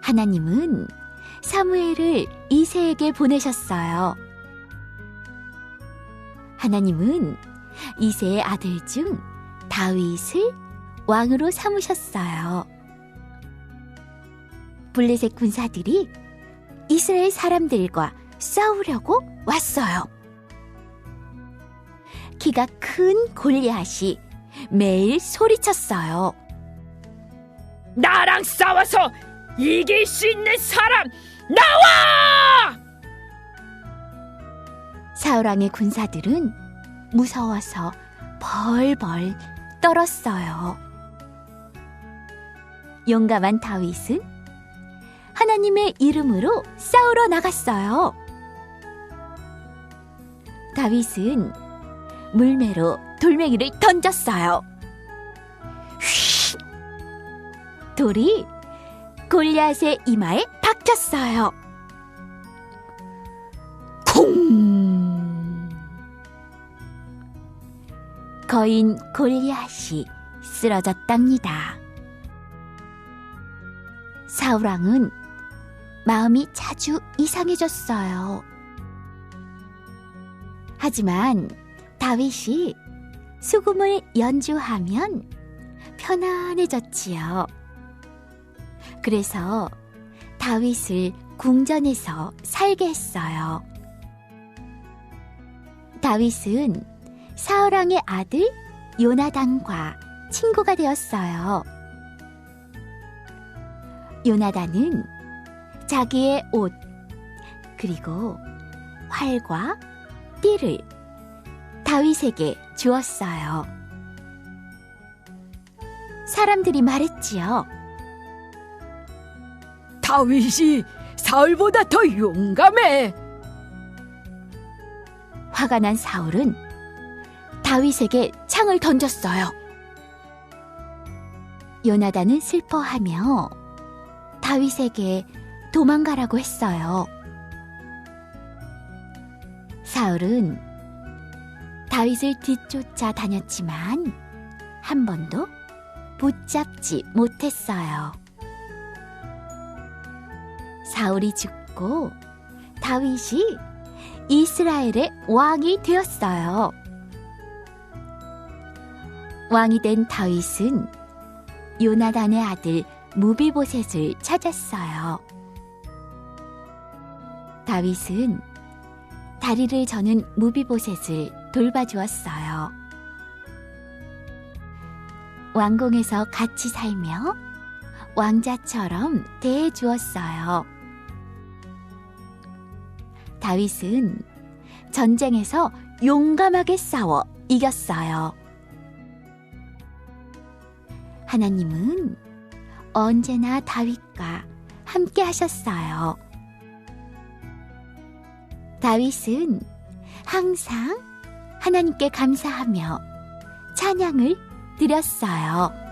하나님은 사무엘을 이세에게 보내셨어요. 하나님은 이세의 아들 중 다윗을 왕으로 삼으셨어요. 블레셋 군사들이 이스라엘 사람들과 싸우려고 왔어요. 키가 큰 골리앗이 매일 소리쳤어요. 나랑 싸워서 이길 수 있는 사람 나와! 사울왕의 군사들은 무서워서 벌벌 떨었어요. 용감한 다윗은 하나님의 이름으로 싸우러 나갔어요. 다윗은 물매로 돌멩이를 던졌어요. 돌이 골리앗의 이마에 박혔어요. 쿵! 거인 골리앗이 쓰러졌답니다. 사울왕은 마음이 자주 이상해졌어요. 하지만 다윗이 수금을 연주하면 편안해졌지요. 그래서 다윗을 궁전에서 살게 했어요. 다윗은 사울왕의 아들 요나단과 친구가 되었어요. 요나단은 자기의 옷, 그리고 활과 띠를 다윗에게 주었어요. 사람들이 말했지요. 다윗이 사울보다 더 용감해. 화가 난 사울은 다윗에게 창을 던졌어요. 요나단은 슬퍼하며 다윗에게 도망가라고 했어요. 사울은 다윗을 뒤쫓아 다녔지만 한 번도 붙잡지 못했어요. 사울이 죽고 다윗이 이스라엘의 왕이 되었어요. 왕이 된 다윗은 요나단의 아들 무비보셋을 찾았어요. 다윗은 다리를 저는 무비보셋을 돌봐주었어요. 왕궁에서 같이 살며 왕자처럼 대해주었어요. 다윗은 전쟁에서 용감하게 싸워 이겼어요. 하나님은 언제나 다윗과 함께 하셨어요. 다윗은 항상 하나님께 감사하며 찬양을 드렸어요.